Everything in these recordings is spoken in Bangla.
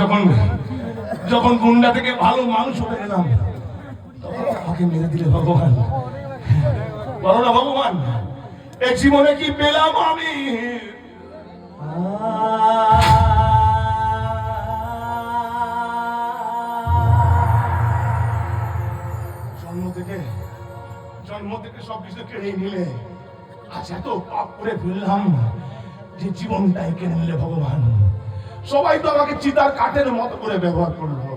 যখন যখন গুন্ডা থেকে ভালো মানুষ হয়ে গেলাম আমাকে মেরে দিলে ভগবান। বলো না ভগবান এই জীবনে কি পেলাম আমি? জন্ম থেকে জন্ম থেকে কেড়ে নিলে, আজ এত পাপ করে ফেললাম যে জীবনটাই কেড়ে নিলে ভগবান। সবাই তো আমাকে চিতার কাঠের মতো করে ব্যবহার করল।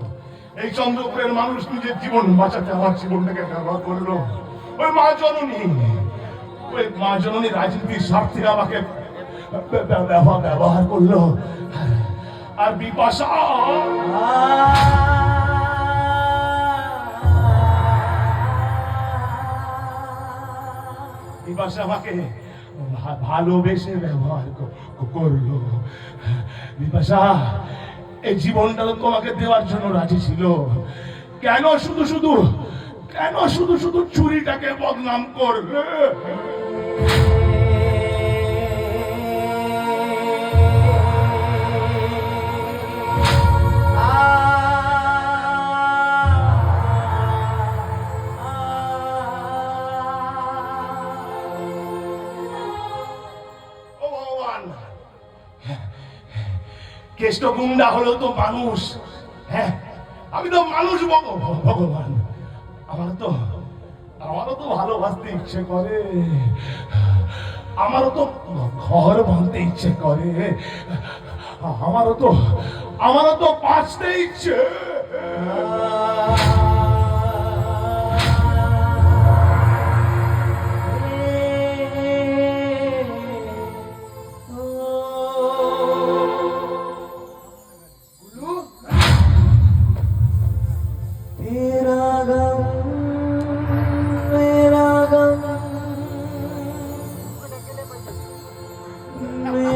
এই চন্দ্রপুরের মানুষ নিজের জীবন বাঁচাতে আমার জীবনটাকে ব্যবহার করল। ওই মা জননী, ওই মা জননী রাজনীতির স্বার্থে আমাকে ব্য- ব্য- ব্যবহার করল। আর বিপাশা বিপাশা আমাকে ভালোবেসে ব্যবহার করল। বিপাশা, এই জীবনটা তো তোমাকে দেওয়ার জন্য রাজি ছিল। কেন শুধু শুধু কেন শুধু শুধু চুরিটাকে বদনাম করবে? কেষ্ট গুন্ডা হলো তো মানুষ। হ্যাঁ আমি তো মানুষ ভগ- ভগবান। আমার তো আমারও তো ভালোবাসতে ইচ্ছে করে। আমারও তো ঘর বাঁধতে ইচ্ছে করে। আমারও তো আমারও তো বাঁচতে ইচ্ছে।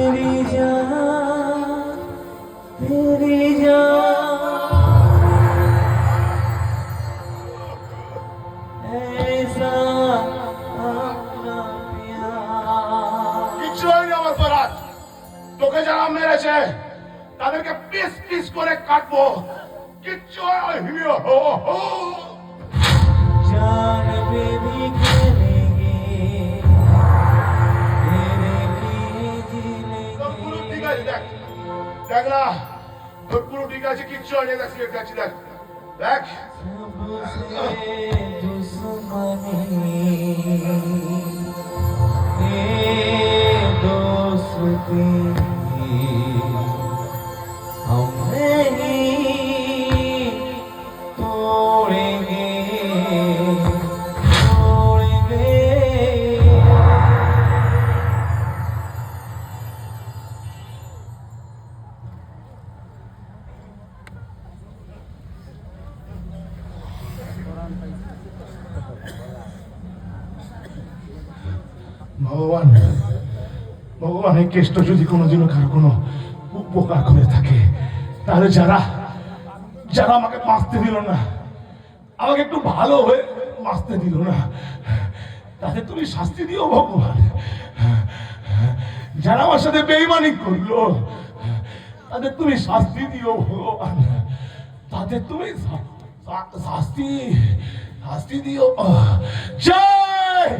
मेरी जान तेरी जान ऐसा अपना प्यार কিচ্ছু হয়নি আমার ফরাত তোকে যারা মেরেছে তাদেরকে পিস পিস করে কাটবো কিচ্ছু হয়নি হো হো chorei da criatividade. Lex? Doce ভগবান ভগবান এই কেষ্ট যদি কোনোদিনও কারও কোনো উপকার করে থাকে, তাহলে যারা যারা আমাকে বাঁচতে দিল না, আমাকে একটু ভালো হয়ে বাঁচতে দিল না তাদের তুমি শাস্তি দিও ভগবান। যারা আমার সাথে বেইমানি করল তাদের তুমি শাস্তি দিও ভগবান। তাদের তুমি শাস্তি শাস্তি দিও। জয়!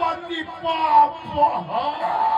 গণপতি বাবা